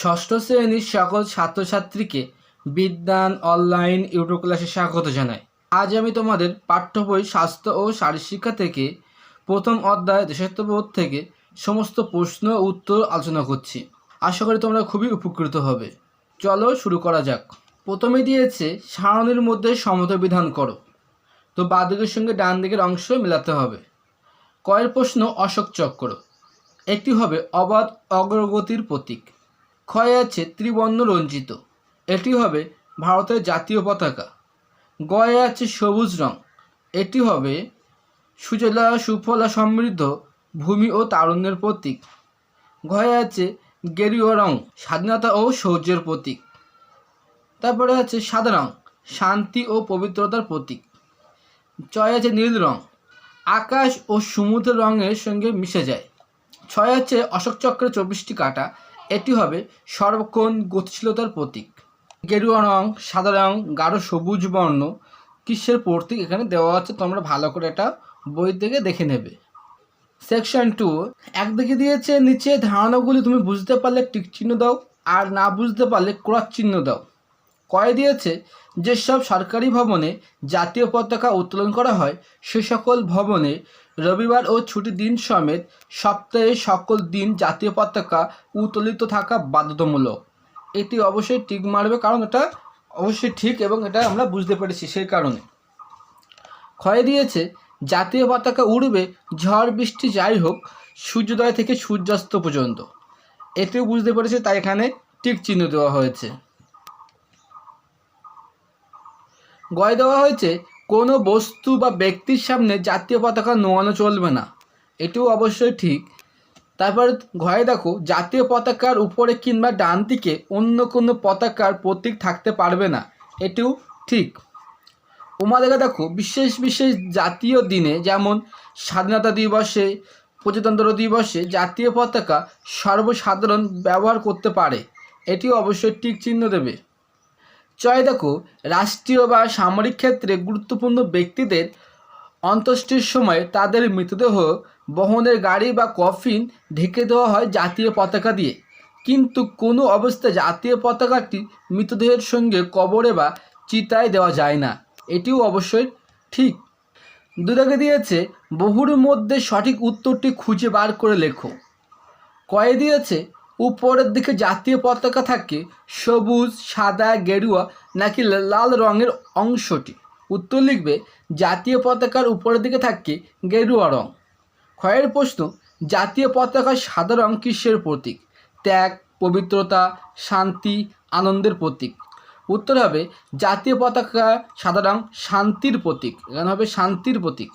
ষষ্ঠ শ্রেণির সকল ছাত্রছাত্রীকে বিজ্ঞান অনলাইন ইউটিউব ক্লাসে স্বাগত জানাই। আজ আমি তোমাদের পাঠ্য বই স্বাস্থ্য ও শারীরশিক্ষা থেকে প্রথম অধ্যায় দেশাত্মবোধ থেকে সমস্ত প্রশ্ন ও উত্তর আলোচনা করছি। আশা করি তোমরা খুবই উপকৃত হবে। চলো শুরু করা যাক। প্রথমে দিয়েছে, সারণীর মধ্যে সমতা বিধান করো। তো বাঁ দিকের সঙ্গে ডান দিকের অংশ মেলাতে হবে। কয়ের প্রশ্ন অশোক চক্র। একটি হবে অবাধ অগ্রগতির প্রতীক। ক্ষয় আছে ত্রিবর্ণ রঞ্জিত। এটি হবে ভারতের জাতীয় পতাকা। গয়ে আছে সবুজ রং। এটি হবে সুজলা, সুফলা সমৃদ্ধ ভূমি ও তারুণ্যের প্রতীক। ঘয়ে আছে গেরুয়া রং, স্বাধীনতা ও শৌর্যের প্রতীক। তারপরে আছে সাদা রং, শান্তি ও পবিত্রতার প্রতীক। ছয় আছে নীল রং। আকাশ ও সমুদ্র রঙের সঙ্গে মিশে যায়। ছয় আছে অশোক চক্রের চব্বিশটি কাটা। এটি হবে সর্বক্ষণ গতিশীলতার প্রতীক। গেরুয়া রং, সাদা রং, গাঢ় সবুজ বর্ণ কিসের প্রতীক এখানে দেওয়া আছে তোমরা ভালো করে এটা বই থেকে দেখে নেবে। সেকশন টু একদিকে দিয়েছে নিচে ধারণাগুলি তুমি বুঝতে পারলে টিক চিহ্ন দাও আর না বুঝতে পারলে ক্রস চিহ্ন দাও। কয়ে দিয়েছে যেসব সরকারি ভবনে জাতীয় পতাকা উত্তোলন করা হয়, সে সকল ভবনে রবিবার ও ছুটির দিন সমেত সপ্তাহে সকল দিন জাতীয় পতাকা উত্তোলিত থাকা বাধ্যতামূলক। এটি অবশ্যই টিক মারবে কারণ এটা অবশ্যই ঠিক এবং এটা আমরা বুঝতে পেরেছি সেই কারণে। ক্ষয় দিয়েছে, জাতীয় পতাকা উড়বে ঝড় বৃষ্টি যাই হোক, সূর্যোদয় থেকে সূর্যাস্ত পর্যন্ত। এটিও বুঝতে পেরেছে, তাই এখানে টিক চিহ্ন দেওয়া হয়েছে। গয় দেওয়া হয়েছে কোনো বস্তু বা ব্যক্তির সামনে জাতীয় পতাকা নোয়ানো চলবে না। এটিও অবশ্যই ঠিক। তারপর ঘরে দেখো, জাতীয় পতাকার উপরে কিংবা ডান দিকে অন্য কোনো পতাকার প্রতীক থাকতে পারবে না। এটিও ঠিক। উমাদেরকে দেখো, বিশেষ বিশেষ জাতীয় দিনে যেমন স্বাধীনতা দিবসে, প্রজাতন্ত্র দিবসে জাতীয় পতাকা সর্বসাধারণ ব্যবহার করতে পারে। এটিও অবশ্যই ঠিক চিহ্ন দেবে। চয় দেখো, রাষ্ট্রীয় বা সামরিক ক্ষেত্রে গুরুত্বপূর্ণ ব্যক্তিদের অন্ত্যেষ্টির সময় তাদের মৃতদেহ বহনের গাড়ি বা কফিন ঢেকে দেওয়া হয় জাতীয় পতাকা দিয়ে। কিন্তু কোনো অবস্থায় জাতীয় পতাকাটি মৃতদেহের সঙ্গে কবরে বা চিতায় দেওয়া যায় না। এটিও অবশ্যই ঠিক। দুদাকে দিয়েছে, বহুর মধ্যে সঠিক উত্তরটি খুঁজে বার করে লেখো। কয়ে দিয়েছে উপরের দিকে জাতীয় পতাকা থাকে, সবুজ, সাদা, গেরুয়া নাকি লাল রঙের অংশটি। উত্তর লিখবে, জাতীয় পতাকার উপরের দিকে থাকে গেরুয়া রং। ক্ষয়ের প্রশ্ন, জাতীয় পতাকার সাদা রং কিসের প্রতীক? ত্যাগ, পবিত্রতা, শান্তি, আনন্দের প্রতীক। উত্তর হবে, জাতীয় পতাকা সাদা রং শান্তির প্রতীক। এখানে হবে শান্তির প্রতীক।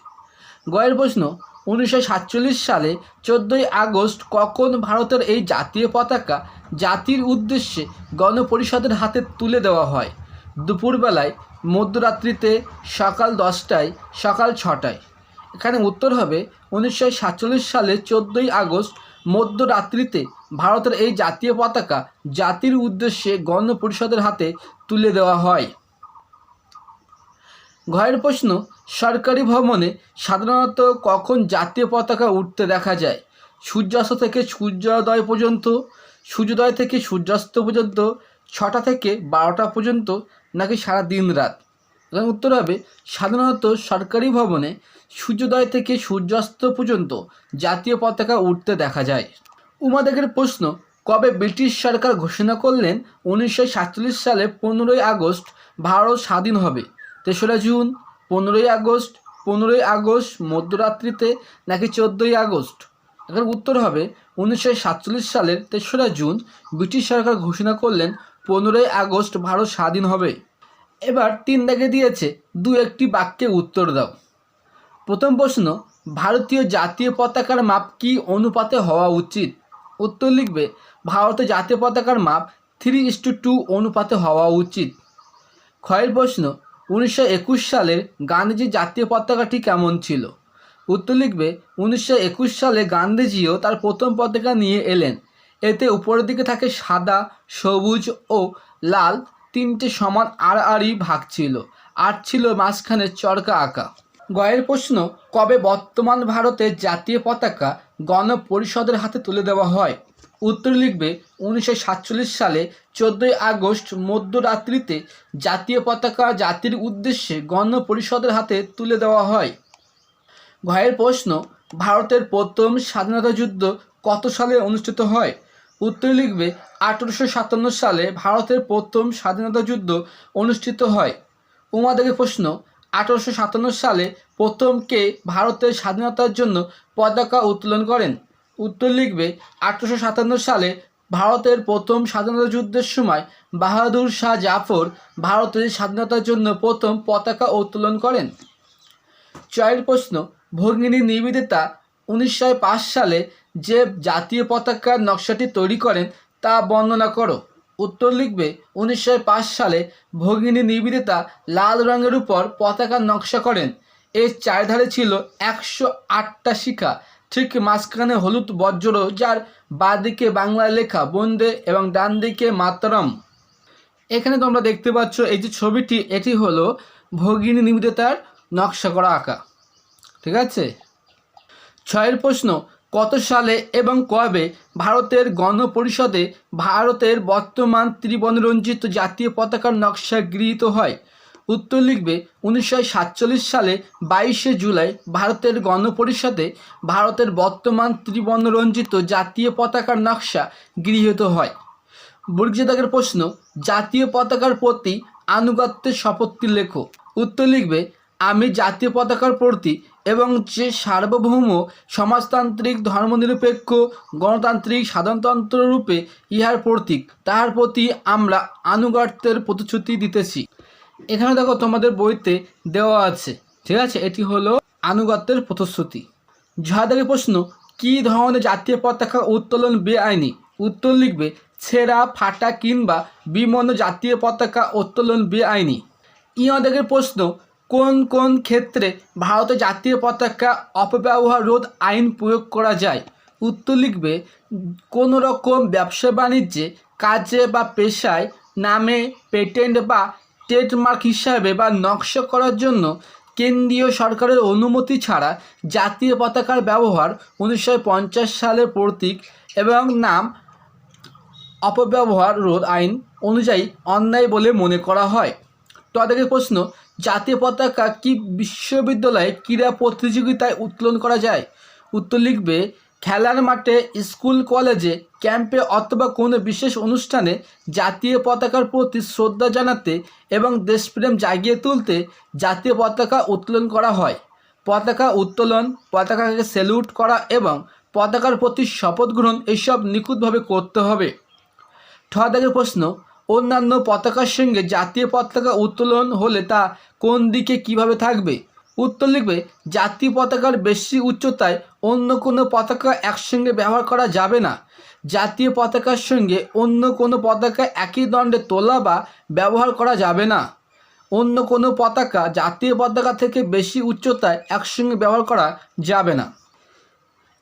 গয়ের প্রশ্ন উনিশশো সাতচল্লিশ সালে চোদ্দোই আগস্ট কখন ভারতের এই জাতীয় পতাকা জাতির উদ্দেশ্যে গণপরিষদের হাতে তুলে দেওয়া হয়? দুপুরবেলায়, মধ্যরাত্রিতে, সকাল দশটায়, সকাল ছটায়। এখানে উত্তর হবে, উনিশশো সাতচল্লিশ সালে চোদ্দোই আগস্ট মধ্যরাত্রিতে ভারতের এই জাতীয় পতাকা জাতির উদ্দেশ্যে গণপরিষদের হাতে তুলে দেওয়া হয়। ঘরের প্রশ্ন, সরকারি ভবনে সাধারণত কখন জাতীয় পতাকা উঠতে দেখা যায়? সূর্যাস্ত থেকে সূর্যোদয় পর্যন্ত, সূর্যোদয় থেকে সূর্যাস্ত পর্যন্ত, ছটা থেকে বারোটা পর্যন্ত, নাকি সারা দিন রাত? এখানে উত্তর হবে, সাধারণত সরকারি ভবনে সূর্যোদয় থেকে সূর্যাস্ত পর্যন্ত জাতীয় পতাকা উঠতে দেখা যায়। উমাদেকের প্রশ্ন, কবে ব্রিটিশ সরকার ঘোষণা করলেন উনিশশো সাতচল্লিশ সালে পনেরোই আগস্ট ভারত স্বাধীন হবে? তেসরা জুন, পনেরোই আগস্ট পনেরোই আগস্ট মধ্যরাত্রিতে নাকি চোদ্দোই আগস্ট? এখানে উত্তর হবে, উনিশশো সাতচল্লিশ সালের তেসরা জুন ব্রিটিশ সরকার ঘোষণা করলেন পনেরোই আগস্ট ভারত স্বাধীন হবে। এবার তিন দাগে দিয়েছে, দু একটি বাক্যে উত্তর দাও। প্রথম প্রশ্ন, ভারতীয় জাতীয় পতাকার মাপ কি অনুপাতে হওয়া উচিত? উত্তর লিখবে, ভারতের জাতীয় পতাকার মাপ থ্রি ইস টু টু অনুপাতে হওয়া উচিত। ক্ষয়ের প্রশ্ন উনিশশো একুশ সালের গান্ধীজির জাতীয় পতাকাটি কেমন ছিল? উত্তর লিখবে, উনিশশো একুশ সালে গান্ধীজিও তার প্রথম পতাকা নিয়ে এলেন। এতে উপরের দিকে থাকে সাদা, সবুজ ও লাল তিনটে সমান আড়াআড়ি ভাগ ছিল। আর ছিল মাঝখানে চরকা আঁকা। গয়ের প্রশ্ন, কবে বর্তমান ভারতের জাতীয় পতাকা গণপরিষদের হাতে তুলে দেওয়া হয়? উত্তর লিখবে, উনিশশো সাতচল্লিশ সালে চোদ্দোই আগস্ট মধ্যরাত্রিতে জাতীয় পতাকা জাতির উদ্দেশ্যে গণপরিষদের হাতে তুলে দেওয়া হয়। ঘয়ের প্রশ্ন, ভারতের প্রথম স্বাধীনতা যুদ্ধ কত সালে অনুষ্ঠিত হয়? উত্তর লিখবে, আঠেরোশো সাতান্ন সালে ভারতের প্রথম স্বাধীনতা যুদ্ধ অনুষ্ঠিত হয়। উমাদের প্রশ্ন, আঠেরোশো সাতান্ন সালে প্রথম কে ভারতের স্বাধীনতার জন্য পতাকা উত্তোলন করেন? উত্তর লিখবে, আঠারোশো সাতান্ন সালে ভারতের প্রথম স্বাধীনতা যুদ্ধের সময় বাহাদুর শাহ জাফর ভারতের স্বাধীনতার জন্য প্রথম পতাকা উত্তোলন করেন। চয়ের প্রশ্ন, ভগিনী নিবেদিতা উনিশশো পাঁচ সালে যে জাতীয় পতাকার নকশাটি তৈরি করেন তা বর্ণনা করো। উত্তর লিখবে উনিশশো পাঁচ সালে ভগিনী নিবেদিতা লাল রঙের উপর পতাকার নকশা করেন। এর চারধারে ছিল একশো আটটা শিখা ঠিক মাঝখানে হলুদ বজ্র, যার বাঁদিকে বাংলায় লেখা, বন্দে এবং ডান দিকে মাতরম। এখানে তোমরা দেখতে পাচ্ছ, এই যে ছবিটি, এটি হলো ভগিনী নিবেদিতার নকশা করা আঁকা। ঠিক আছে? ছয়ের প্রশ্ন, কত সালে এবং কবে ভারতের গণপরিষদে ভারতের বর্তমান ত্রিবর্ণরঞ্জিত জাতীয় পতাকার নকশা গৃহীত হয়? উত্তর লিখবে, উনিশশো সাতচল্লিশ সালে বাইশে জুলাই ভারতের গণপরিষদে ভারতের বর্তমান ত্রিবর্ণরঞ্জিত জাতীয় পতাকার নকশা গৃহীত হয়। বর্গীয়তাকের প্রশ্ন, জাতীয় পতাকার প্রতি আনুগত্যের শপথটি লেখো উত্তর লিখবে, আমি জাতীয় পতাকার প্রতি এবং যে সার্বভৌম, সমাজতান্ত্রিক, ধর্মনিরপেক্ষ, গণতান্ত্রিক, সাধারণতন্ত্র রূপে ইহার প্রতীক, তাহার প্রতি আমরা আনুগত্যের প্রতিশ্রুতি দিতেছি। এখানে দেখো তোমাদের বইতে দেওয়া আছে, ঠিক আছে? এটি হলো আনুগত্যের প্রতিশ্রুতি। ঝাঁদারি প্রশ্ন, কী ধরনের জাতীয় পতাকা উত্তোলন বেআইনি? উত্তর লিখবে, ছেঁড়া, ফাটা কিংবা বিমন্ন জাতীয় পতাকা উত্তোলন বেআইনি। ইয়াদের প্রশ্ন, কোন কোন ক্ষেত্রে ভারতে জাতীয় পতাকা অপব্যবহার রোধ আইন প্রয়োগ করা যায়? উত্তর লিখবে, কোনো রকম ব্যবসা বাণিজ্যে কাজে বা পেশায় নামে পেটেন্ট বা ট্রেডমার্ক হিসাবে বা নকশা করার জন্য কেন্দ্রীয় সরকারের অনুমতি ছাড়া জাতীয় পতাকার ব্যবহার উনিশশো পঞ্চাশ সালের প্রতীক এবং নাম অপব্যবহার রোধ আইন অনুযায়ী অন্যায় বলে মনে করা হয়। তো তাদেরকে প্রশ্ন, জাতীয় পতাকা কি বিশ্ববিদ্যালয়ে ক্রীড়া প্রতিযোগিতায় উত্তোলন করা যায়? উত্তর লিখবে খেলার মাঠে, স্কুল, কলেজে, ক্যাম্পে অথবা কোনো বিশেষ অনুষ্ঠানে জাতীয় পতাকার প্রতি শ্রদ্ধা জানাতে এবং দেশপ্রেম জাগিয়ে তুলতে জাতীয় পতাকা উত্তোলন করা হয়। পতাকা উত্তোলন, পতাকাকে স্যালুট করা এবং পতাকার প্রতি শপথ গ্রহণ এইসব নিখুঁতভাবে করতে হবে। ঠদাগের প্রশ্ন, অন্যান্য পতাকার সঙ্গে জাতীয় পতাকা উত্তোলন হলে তা কোন দিকে কীভাবে থাকবে? উত্তর লিখবে, জাতীয় পতাকার বেশি উচ্চতায় অন্য কোনো পতাকা একসঙ্গে ব্যবহার করা যাবে না। জাতীয় পতাকার সঙ্গে অন্য কোনো পতাকা একই দণ্ডে তোলা বা ব্যবহার করা যাবে না। অন্য কোনো পতাকা জাতীয় পতাকা থেকে বেশি উচ্চতায় একসঙ্গে ব্যবহার করা যাবে না।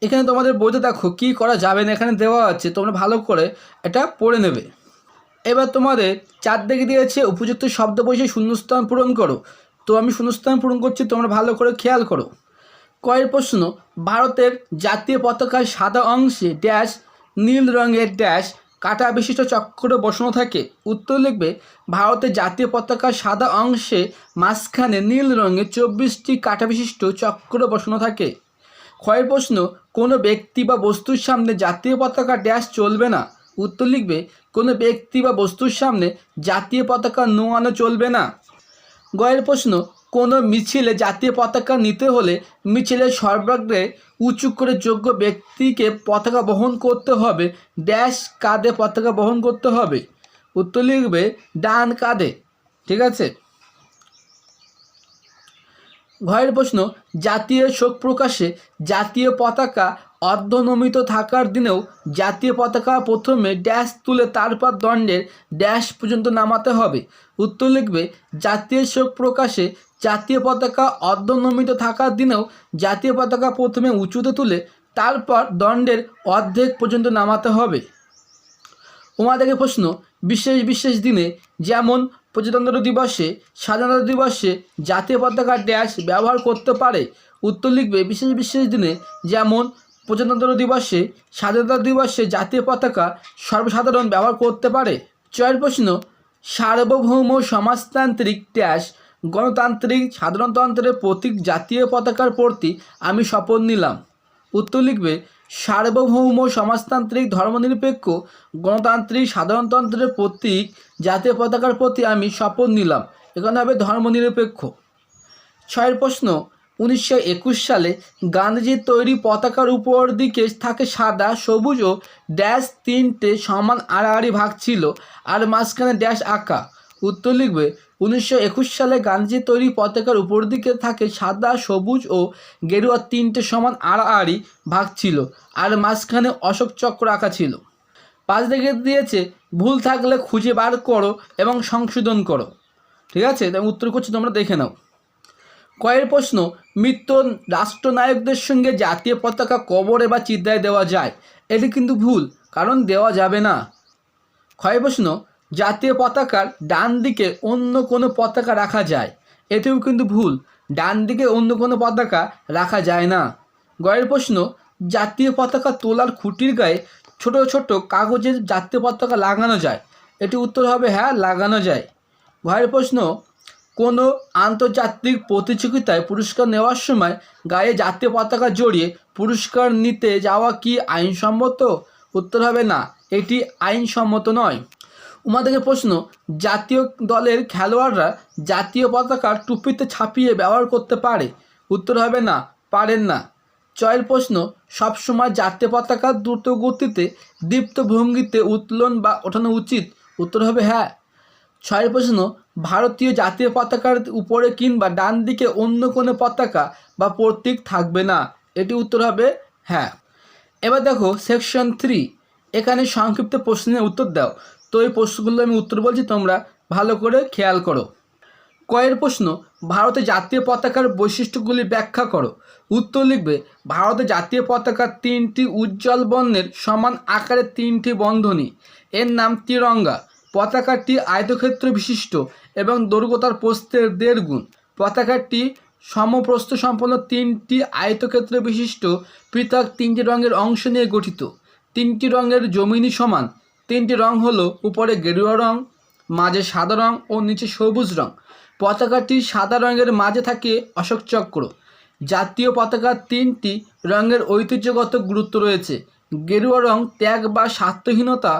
এখানে তোমাদের বইতে দেখো কী করা যাবে না, এখানে দেওয়া আছে, তোমরা ভালো করে এটা পড়ে নেবে। এবার তোমাদের চার দিকে দিয়েছে উপযুক্ত শব্দ বসে শূন্যস্থান পূরণ করো। তো আমি শূন্যস্থান পূরণ করছি, তোমরা ভালো করে খেয়াল করো। কয়ের প্রশ্ন, ভারতের জাতীয় পতাকার সাদা অংশে ড্যাশ, নীল রঙের ড্যাশ কাটা বিশিষ্ট চক্র বসানো থাকে। উত্তর লিখবে, ভারতের জাতীয় পতাকার সাদা অংশে মাঝখানে নীল রঙের চব্বিশটি কাটা বিশিষ্ট চক্র বসানো থাকে। ক্ষয়ের প্রশ্ন, কোনো ব্যক্তি বা বস্তুর সামনে জাতীয় পতাকা ড্যাশ চলবে না? উত্তর লিখবে, কোনো ব্যক্তি বা বস্তুর সামনে জাতীয় পতাকা নোয়ানো চলবে না। গয়ের প্রশ্ন, কোনো মিছিলে জাতীয় পতাকা নিতে হলে মিছিলের সর্বাগ্রে উঁচু করে যোগ্য ব্যক্তিকে পতাকা বহন করতে হবে, ড্যাশ কাঁধে পতাকা বহন করতে হবে। উত্তর লিখবে, ডান কাঁধে, ঠিক আছে? ঘয়ের প্রশ্ন, জাতীয় শোক প্রকাশে জাতীয় পতাকা অর্ধনমিত থাকার দিনেও জাতীয় পতাকা প্রথমে ড্যাশ তুলে তারপর দণ্ডের ড্যাশ পর্যন্ত নামাতে হবে। উত্তর লিখবে, জাতীয় শোক প্রকাশে জাতীয় পতাকা অর্ধনমিত থাকার দিনেও জাতীয় পতাকা প্রথমে উঁচুতে তুলে তারপর দণ্ডের অর্ধেক পর্যন্ত নামাতে হবে। তোমাদেরকে প্রশ্ন, বিশেষ বিশেষ দিনে যেমন প্রজাতন্ত্র দিবসে, স্বাধীনতা দিবসে জাতীয় পতাকা ড্যাশ ব্যবহার করতে পারে? উত্তর লিখবে, বিশেষ বিশেষ দিনে যেমন প্রজাতন্ত্র দিবসে, স্বাধীনতা দিবসে জাতীয় পতাকা সর্বসাধারণ ব্যবহার করতে পারে? চয়ের প্রশ্ন, সার্বভৌম সমাজতান্ত্রিক ড্যাশ গণতান্ত্রিক সাধারণতন্ত্রের প্রতীক জাতীয় পতাকার প্রতি আমি শপথ নিলাম। উত্তর লিখবে, সার্বভৌম সমাজতান্ত্রিক ধর্মনিরপেক্ষ গণতান্ত্রিক সাধারণতন্ত্রের প্রতীক জাতীয় পতাকার প্রতি আমি শপথ নিলাম। এখানে হবে ধর্মনিরপেক্ষ। ছয়ের প্রশ্ন উনিশশো একুশ সালে গান্ধীজির তৈরি পতাকার উপর দিকে থাকে সাদা, সবুজ ও ড্যাশ তিনটে সমান আড়াআড়ি ভাগ ছিল আর মাঝখানে ড্যাশ আঁকা। উত্তর লিখবে, উনিশশো একুশ সালে গান্ধীজির তৈরি পতাকার উপর দিকে থাকে সাদা, সবুজ ও গেরুয়া তিনটে সমান আড়াআড়ি ভাগ ছিল আর মাঝখানে অশোক চক্র আঁকা ছিল। পাঁচ দিকে দিয়েছে, ভুল থাকলে খুঁজে বার করো এবং সংশোধন করো। ঠিক আছে? উত্তর করছি, তোমরা দেখে নাও। কয়ের প্রশ্ন মৃত রাষ্ট্রনায়কদের সঙ্গে জাতীয় পতাকা কবরে বা চিদ্রায় দেওয়া যায়? এটি কিন্তু ভুল, কারণ দেওয়া যাবে না। ক্ষয় প্রশ্ন, জাতীয় পতাকার ডান দিকে অন্য কোনো পতাকা রাখা যায়? এটিও কিন্তু ভুল, ডান দিকে অন্য কোনো পতাকা রাখা যায় না। গয়ের প্রশ্ন, জাতীয় পতাকা তোলার খুঁটির গায়ে ছোট ছোট কাগজের জাতীয় পতাকা লাগানো যায়? এটি উত্তর হবে হ্যাঁ লাগানো যায়। ভয়ের প্রশ্ন কোনো আন্তর্জাতিক প্রতিযোগিতায় পুরস্কার নেওয়ার সময় গায়ে জাতীয় পতাকা জড়িয়ে পুরস্কার নিতে যাওয়া কি আইনসম্মত? উত্তর হবে না, এটি আইনসম্মত নয়। উমাদের প্রশ্ন, জাতীয় দলের খেলোয়াড়রা জাতীয় পতাকা টুপিতে ছাপিয়ে ব্যবহার করতে পারে? উত্তর হবে না, পারেন না। চয়ের প্রশ্ন, সবসময় জাতীয় পতাকা দ্রুত গতিতে দীপ্ত ভঙ্গিতে উত্তোলন বা ওঠানো উচিত? উত্তর হবে হ্যাঁ। ছয়ের প্রশ্ন, ভারতীয় জাতীয় পতাকার উপরে কিংবা ডান দিকে অন্য কোনো পতাকা বা প্রতীক থাকবে না? এটি উত্তর হবে হ্যাঁ। এবার দেখো সেকশন থ্রি এখানে সংক্ষিপ্ত প্রশ্নের উত্তর দাও। তো এই প্রশ্নগুলো আমি উত্তর বলছি, তোমরা ভালো করে খেয়াল করো। কয়ের প্রশ্ন, ভারতের জাতীয় পতাকার বৈশিষ্ট্যগুলি ব্যাখ্যা করো। উত্তর লিখবে, ভারতের জাতীয় পতাকার তিনটি উজ্জ্বল বর্ণের সমান আকারের তিনটি বন্ধনী। এর নাম তিরঙ্গা। পতাকাটি আয়তক্ষেত্র বিশিষ্ট এবং দৈর্ঘ্যতার প্রস্থের দেড় গুণ। পতাকাটি সমপ্রস্থ সম্পন্ন তিনটি আয়তক্ষেত্র বিশিষ্ট, পৃথক তিনটি রঙের অংশ নিয়ে গঠিত। তিনটি রঙের জমিনি সমান। তিনটি রং হলো উপরে গেরুয়া রং, মাঝে সাদা রং ও নিচে সবুজ রং। পতাকাটি সাদা রঙের মাঝে থাকে অশোক চক্র। জাতীয় পতাকার তিনটি রঙের ঐতিহ্যগত গুরুত্ব রয়েছে। গেরুয়া রং ত্যাগ বা স্বার্থহীনতা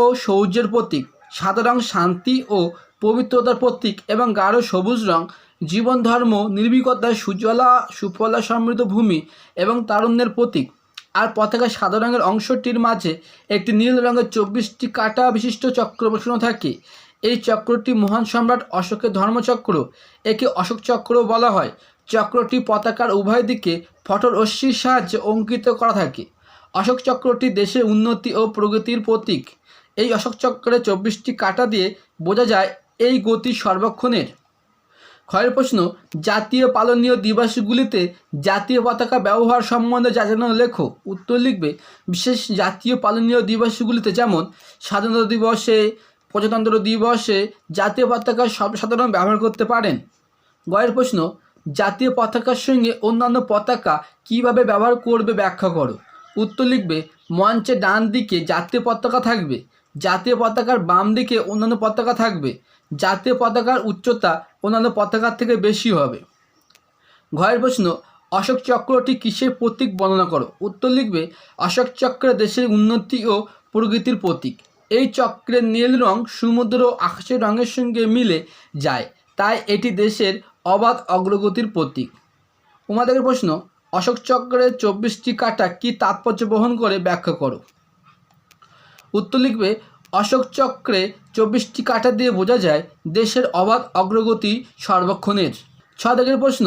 ও সৌর্যের প্রতীক। সাদা রং শান্তি ও পবিত্রতার প্রতীক এবং গাঢ় সবুজ রং জীবন ধর্ম নির্ভীকতা, সুজলা, সুফলা সমৃদ্ধ ভূমি এবং তারুণ্যের প্রতীক। আর পতাকার সাদা রঙের অংশটির মাঝে একটি নীল রঙের চব্বিশটি কাটা বিশিষ্ট চক্র বসানো থাকে। এই চক্রটি মহান সম্রাট অশোকের ধর্মচক্র, একে অশোক চক্র বলা হয়। চক্রটি পতাকার উভয় দিকে ফটর রশ্মির সাহায্যে অঙ্কিত করা থাকে। অশোক চক্রটি দেশে উন্নতি ও প্রগতির প্রতীক। এই অশোক চক্রে চব্বিশটি কাটা দিয়ে বোঝা যায় এই গতি সর্বক্ষণের। ক্ষয়ের প্রশ্ন, জাতীয় পালনীয় দিবসগুলিতে জাতীয় পতাকা ব্যবহার সম্বন্ধে জানানো লেখো উত্তর লিখবে, বিশেষ জাতীয় পালনীয় দিবসগুলিতে যেমন স্বাধীনতা দিবসে, প্রজাতন্ত্র দিবসে জাতীয় পতাকা সর্বসাধারণ ব্যবহার করতে পারেন। গয়ের প্রশ্ন, জাতীয় পতাকার সঙ্গে অন্যান্য পতাকা কীভাবে ব্যবহার করবে ব্যাখ্যা করো। উত্তর লিখবে, মঞ্চে ডান দিকে জাতীয় পতাকা থাকবে, জাতীয় পতাকার বাম দিকে অন্যান্য পতাকা থাকবে, জাতীয় পতাকার উচ্চতা অন্যান্য পতাকার থেকে বেশি হবে। ঘরের প্রশ্ন, অশোক চক্রটি কিসের প্রতীক বর্ণনা করো? উত্তর লিখবে, অশোক চক্র দেশের উন্নতি ও প্রগতির প্রতীক। এই চক্রের নীল রং সমুদ্র ও আকাশের রঙের সঙ্গে মিলে যায়, তাই এটি দেশের অবাধ অগ্রগতির প্রতীক। উমাদের প্রশ্ন অশোক চক্রের চব্বিশটি কাটা কি তাৎপর্য বহন করে ব্যাখ্যা করো। উত্তর লিখবে, অশোক চক্রে চব্বিশটি কাটা দিয়ে বোঝা যায় দেশের অবাধ অগ্রগতি সর্বক্ষণের। ছ দাগের প্রশ্ন,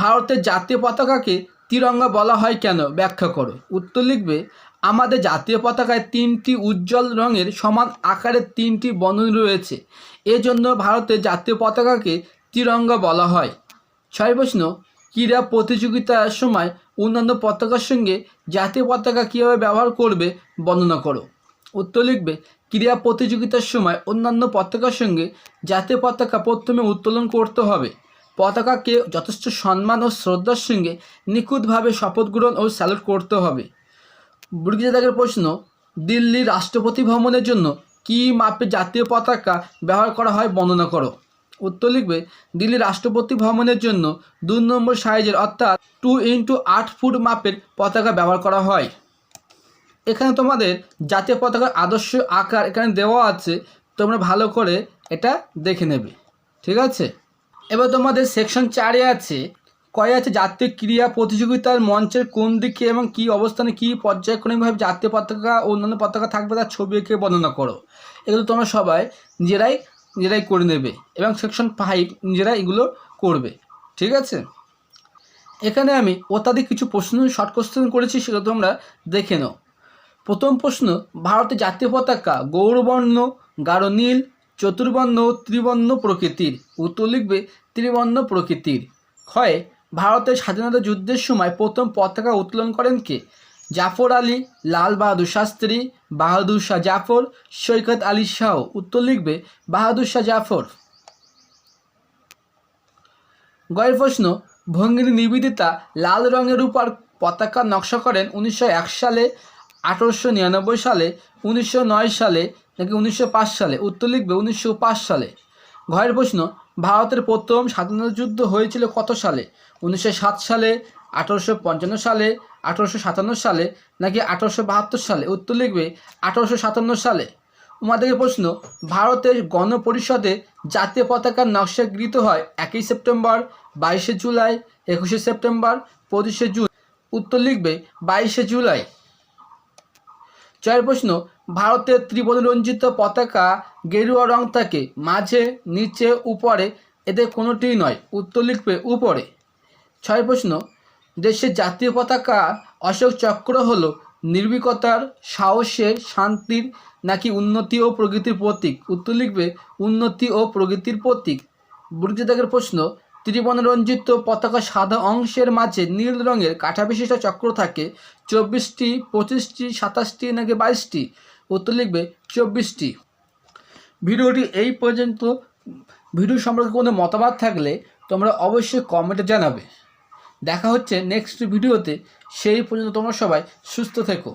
ভারতের জাতীয় পতাকাকে তিরঙ্গা বলা হয় কেন? ব্যাখ্যা করো। উত্তর লিখবে, আমাদের জাতীয় পতাকায় তিনটি উজ্জ্বল রঙের সমান আকারের তিনটি বন্ধনী রয়েছে, এজন্য ভারতের জাতীয় পতাকাকে তিরঙ্গা বলা হয়। ছয় প্রশ্ন ক্রীড়া প্রতিযোগিতার সময় অন্যান্য পতাকার সঙ্গে জাতীয় পতাকা কীভাবে ব্যবহার করবে বর্ণনা করো। উত্তর লিখবে, ক্রীড়া প্রতিযোগিতার সময় অন্যান্য পতাকার সঙ্গে জাতীয় পতাকা প্রথমে উত্তোলন করতে হবে। পতাকাকে যথেষ্ট সম্মান ও শ্রদ্ধার সঙ্গে নিখুঁতভাবে শপথ গ্রহণ ও স্যালুট করতে হবে। বুর্গিজা দাগের প্রশ্ন দিল্লির রাষ্ট্রপতি ভ্রমণের জন্য কী মাপে জাতীয় পতাকা ব্যবহার করা হয় বর্ণনা করো। উত্তর লিখবে দিল্লির রাষ্ট্রপতি ভ্রমণের জন্য দুই নম্বর সাইজের অর্থাৎ টু ইন্টু আট ফুট মাপের পতাকা ব্যবহার করা হয়। এখানে তোমাদের জাতীয় পতাকার আদর্শ আকার এখানে দেওয়া আছে, তোমরা ভালো করে এটা দেখে নেবে, ঠিক আছে? এবার তোমাদের সেকশন চারে আছে, কয়ে আছে জাতীয় ক্রীড়া প্রতিযোগিতার মঞ্চের কোন দিকে এবং কী অবস্থানে কী পর্যায়ক্রমিকভাবে জাতীয় পতাকা ও অন্যান্য পতাকা থাকবে তার ছবি এঁকে বর্ণনা করো। এগুলো তোমরা সবাই নিজেরাই নিজেরাই করে নেবে এবং সেকশন ফাইভ নিজেরাই এগুলো করবে, ঠিক আছে? এখানে আমি অত্যাধিক কিছু প্রশ্ন শর্ট কোশ্চেন করেছি, সেগুলো তোমরা দেখে নাও। প্রথম প্রশ্ন, ভারতের জাতীয় পতাকা, গৌরবর্ণ, গাঢ় নীল, চতুর্বর্ণ, ত্রিবর্ণ প্রকৃতির। উত্তর লিখবে, ত্রিবর্ণ প্রকৃতির। ক্ষয়ে, ভারতের স্বাধীনতা যুদ্ধের সময় প্রথম পতাকা উত্তোলন করেন কে? জাফর আলী, লাল বাহাদুর শাস্ত্রী, বাহাদুর শাহ জাফর, সৈকত আলী শাহ। উত্তর লিখবে বাহাদুর শাহ জাফর। গয়ের প্রশ্ন, ভঙ্গিনী নিবেদিতা লাল রঙের উপর পতাকা নকশা করেন উনিশশো এক সালে, আঠারোশো নিরানব্বই সালে, উনিশশো নয় সালে নাকি উনিশশো পাঁচ সালে? উত্তর লিখবে উনিশশো পাঁচ সালে। ঘয়ের প্রশ্ন, ভারতের প্রথম স্বাধীনতা যুদ্ধ হয়েছিল কত সালে? উনিশশো সাত সালে আঠারোশো পঞ্চান্ন সালে, আঠারোশো সাতান্ন সালে নাকি আঠারোশো বাহাত্তর সালে? উত্তর লিখবে, আঠারোশো সাতান্ন সালে। উমাদেরকে প্রশ্ন, ভারতের গণপরিষদে জাতীয় পতাকার নকশা গৃহীত হয় একই সেপ্টেম্বর, বাইশে জুলাই, একুশে সেপ্টেম্বর, পঁচিশে জুন। উত্তর লিখবে, বাইশে জুলাই। ছয়ের প্রশ্ন, ভারতের ত্রিবর্ণরঞ্জিত পতাকা গেরুয়া রং থাকে, মাঝে, নিচে, উপরে, এদের কোনোটিই নয়। উত্তর লিখবে, উপরে। ছয় প্রশ্ন দেশের জাতীয় পতাকা অশোক চক্র হলো নির্ভীকতার, সাহসের, শান্তির নাকি উন্নতি ও প্রগতির প্রতীক? উত্তর লিখবে, উন্নতি ও প্রগতির প্রতীক। বুর্গিদাগের প্রশ্ন ত্রিবর্ণরঞ্জিত পতাকা সাদা অংশের মাঝে নীল রঙের কাঠা বিশিষ্ট চক্র থাকে, চব্বিশটি, পঁচিশটি, সাতাশটি নাকি বাইশটি? উত্তর লিখবে, চব্বিশটি। ভিডিওটি এই পর্যন্ত। ভিডিও সম্পর্কে কোনো মতামত থাকলে তোমরা অবশ্যই কমেন্টে জানাবে। দেখা হচ্ছে নেক্সট ভিডিওতে সেই পর্যন্ত তোমরা সবাই সুস্থ থেকো।